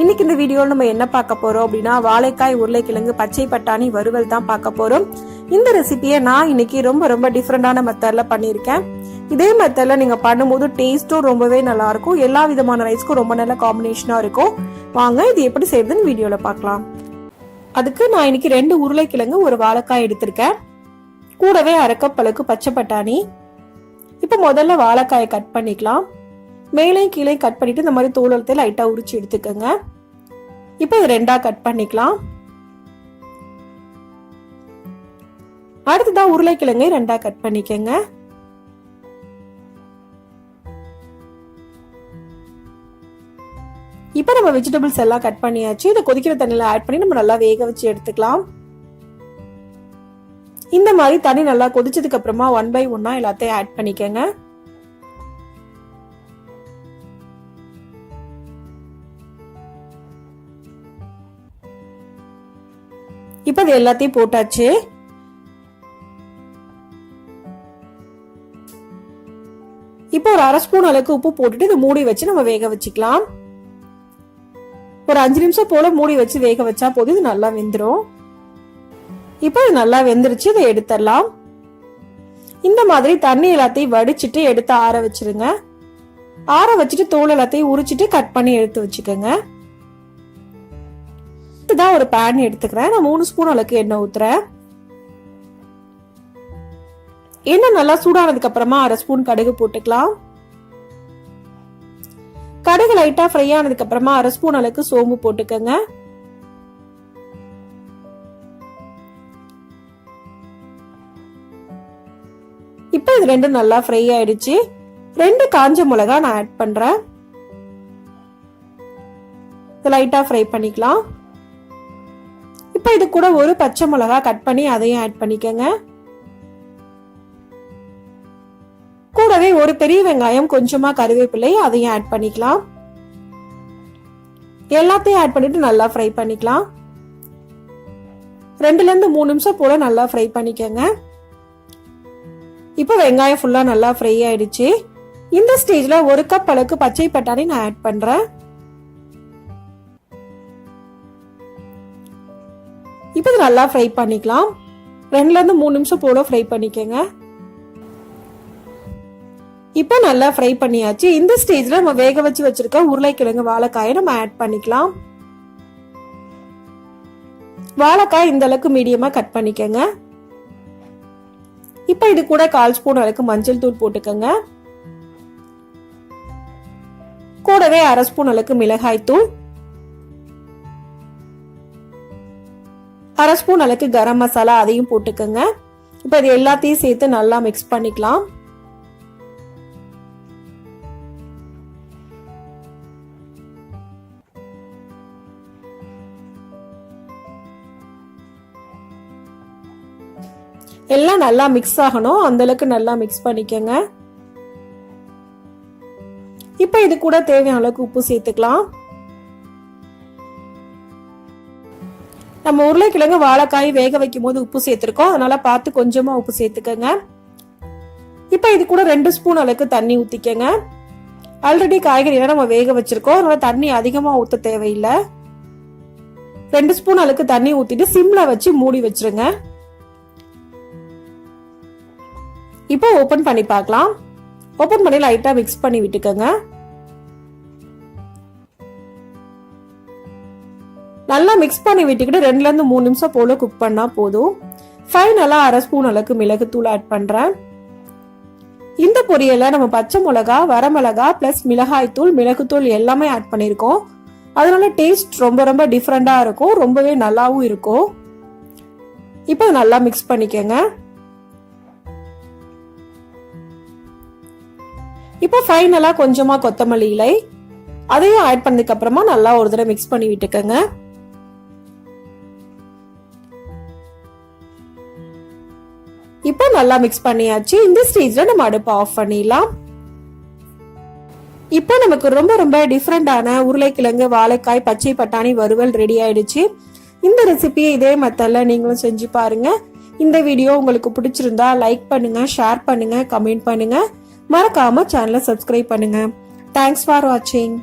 இன்னைக்கு இந்த வீடியோவில் நம்ம என்ன பார்க்க போறோம் அப்படின்னா வாழைக்காய் உருளைக்கிழங்கு பச்சை பட்டாணி வறுவல் தான் பார்க்க போறோம். இந்த ரெசிபியை நான் இன்னைக்கு ரொம்ப ரொம்ப டிஃப்ரெண்டான மெத்தட்ல பண்ணியிருக்கேன். இதே மெத்தட்ல நீங்க பண்ணும்போது டேஸ்ட்டும் ரொம்பவே நல்லா இருக்கும். எல்லா விதமான ரைஸ்க்கும் ரொம்ப நல்ல காம்பினேஷனா இருக்கும். வாங்க இது எப்படி செய்யறதுன்னு வீடியோல பார்க்கலாம். அதுக்கு நான் இன்னைக்கு ரெண்டு உருளைக்கிழங்கு ஒரு வாழைக்காய் எடுத்திருக்கேன். கூடவே அரைக்கப்பழுக்கு பச்சை பட்டாணி. இப்போ முதல்ல வாழைக்காயை கட் பண்ணிக்கலாம். மேலே கீழே கட் பண்ணிட்டு இந்த மாதிரி தோலத்தை லைட்டா உரிச்சு எடுத்துக்கோங்க. இப்போ இது ரெண்டா கட் பண்ணிக்கலாம். அடுத்ததான் உருளைக்கிழங்கை ரெண்டா கட் பண்ணிக்கோங்க. இப்போ நம்ம வெஜிடபிள்ஸ் எல்லாம் கட் பண்ணியாச்சு. இதை கொதிக்கிற தண்ணியில ஆட் பண்ணி நம்ம நல்லா வேக வச்சு எடுத்துக்கலாம். இந்த மாதிரி தண்ணி நல்லா கொதிச்சதுக்கு அப்புறமா ஒன் பை ஒன்னா எல்லாத்தையும் ஆட் பண்ணிக்கோங்க. இப்போ இது எல்லாத்தையும் போட்டாச்சு. இப்போ ஒரு அரை ஸ்பூன் அளவுக்கு உப்பு போட்டுட்டு இது மூடி வச்சு நம்ம வேக வச்சுக்கலாம். ஒரு அஞ்சு நிமிஷம் போல மூடி வச்சு வேக வச்சா போதும் இது நல்லா வெந்துடும் இப்போ இது நல்லா வெந்துருச்சு இதை எடுத்துடலாம். இந்த மாதிரி தண்ணி எல்லாத்தையும் வடிச்சிட்டு எடுத்து ஆற வச்சிருங்க. ஆற வச்சுட்டு தோல் எல்லாத்தையும் உரிச்சிட்டு கட் பண்ணி எடுத்து வச்சுக்கோங்க. தான் ஒரு பேன் எடுத்துக்கிறேன். நான் மூணு ஸ்பூன் அளவுக்கு எண்ணெய் ஊத்துறேன். எண்ணெய் நல்லா சூடானதுக்கு அப்புறமா அரை ஸ்பூன் கடுகு போட்டுக்கலாம். கடுகு லைட்டா ஃப்ரை ஆனதுக்கு அப்புறமா அரை ஸ்பூன் அளவுக்கு சோம்பு போட்டுக்கோங்க. இப்போ இது ரெண்டும் நல்லா ஃப்ரை ஆயிடுச்சு. ரெண்டு காஞ்ச மிளகா நான் ஆட் பண்றேன். லைட்டா ஃப்ரை பண்ணிக்கலாம். இப்போ இது கூட ஒரு பச்சை மிளகா கட் பண்ணி அதையும் ஆட் பண்ணிக்கோங்க. கூடவே ஒரு பெரிய வெங்காயம் கொஞ்சமா கருவேப்பிலை அதையும் ஆட் பண்ணிக்கலாம். எல்லாத்தையும் ஆட் பண்ணிட்டு நல்லா ஃப்ரை பண்ணிக்கலாம். ரெண்டுல இருந்து மூணு நிமிஷம் போல நல்லா ஃப்ரை பண்ணிக்கோங்க. இப்போ வெங்காயம் ஃபுல்லா நல்லா ஃப்ரை ஆயிடுச்சு. இந்த ஸ்டேஜ்ல ஒரு கப் அளவுக்கு பச்சை பட்டாணி நான் ஆட் பண்றேன். இப்போ இது நல்லா ஃப்ரை பண்ணிக்கலாம். ரெண்டுலேருந்து மூணு நிமிஷம் போல ஃப்ரை பண்ணிக்கோங்க. இப்போ நல்லா ஃப்ரை பண்ணியாச்சு. இந்த ஸ்டேஜில் நம்ம வேக வச்சு வச்சிருக்க உருளைக்கிழங்கு வாழைக்காயை நம்ம ஆட் பண்ணிக்கலாம். வாழைக்காய் இந்த அளவுக்கு மீடியமாக கட் பண்ணிக்கோங்க. இப்போ இது கூட கால் ஸ்பூன் அளவுக்கு மஞ்சள் தூள் போட்டுக்கோங்க. கூடவே அரை ஸ்பூன் அளவுக்கு மிளகாய் தூள். அரை ஸ்பூன் அளவுக்கு கரம் மசாலா அதையும் போட்டுக்கோங்க. இப்போ இது எல்லாத்தையும் சேர்த்து நல்லா மிக்ஸ் பண்ணிக்கலாம். எல்லாம் நல்லா மிக்ஸ் ஆகணும். அந்த அளவுக்கு நல்லா மிக்ஸ் பண்ணிக்கோங்க. இப்போ இது கூட தேவையான அளவுக்கு உப்பு சேர்த்துக்கலாம். நம்ம உருளைக்கிழங்கு வாழைக்காய் வேக வைக்கும் போது உப்பு சேர்த்துருக்கோம். அதனால பார்த்து கொஞ்சமா உப்பு சேர்த்துக்கோங்க. இப்போ இது கூட ரெண்டு ஸ்பூன் அளவுக்கு தண்ணி ஊற்றிக்கங்க ஆல்ரெடி காய்கறியெல்லாம் நம்ம வேக வச்சிருக்கோம். அதனால தண்ணி அதிகமாக ஊற்ற தேவையில்லை. ரெண்டு ஸ்பூன் அளவுக்கு தண்ணி ஊற்றிட்டு சிம்ல வச்சு மூடி வச்சிருங்க. இப்போ ஓப்பன் பண்ணி பார்க்கலாம். ஓப்பன் பண்ணி லைட்டாக மிக்ஸ் பண்ணி விட்டுக்கோங்க. நல்லா மிக்ஸ் பண்ணி விட்டுக்கிட்டு ரெண்டுலேருந்து மூணு நிமிஷம் போல் குக் பண்ணால் போதும். ஃபைனலாக அரை ஸ்பூன் அளவுக்கு மிளகுத்தூள் ஆட் பண்ணுறேன் இந்த பொரியலை நம்ம பச்சை மிளகா வரமிளகா ப்ளஸ் மிளகாய்த்தூள் மிளகுத்தூள் எல்லாமே ஆட் பண்ணியிருக்கோம். அதனால டேஸ்ட் ரொம்ப ரொம்ப டிஃப்ரெண்ட்டாக இருக்கும். ரொம்பவே நல்லாவும் இருக்கும். இப்போ நல்லா மிக்ஸ் பண்ணிக்கோங்க. இப்போ ஃபைனலாக கொஞ்சமாக கொத்தமல்லி இலை. அதையும் ஆட் பண்ணதுக்கப்புறமா நல்லா ஒரு தடவை மிக்ஸ் பண்ணி விட்டுக்கோங்க. இப்போ நல்லா மிக்ஸ் பண்ணியாச்சு. இந்த ஸ்டேஜ்ல நம்ம அடுப்பை ஆஃப் பண்ணிடலாம். இப்போ நமக்கு ரொம்ப ரொம்ப டிஃப்ரெண்டான உருளைக்கிழங்கு வாழைக்காய் பச்சை பட்டாணி வறுவல் ரெடி ஆயிடுச்சு. இந்த ரெசிபியை இதே மெத்தடில் நீங்களும் செஞ்சு பாருங்க. இந்த வீடியோ உங்களுக்கு பிடிச்சிருந்தா லைக் பண்ணுங்க ஷேர் பண்ணுங்க கமெண்ட் பண்ணுங்க. மறக்காம சேனலை சப்ஸ்கிரைப் பண்ணுங்க. தேங்க்ஸ் ஃபார் வாட்சிங்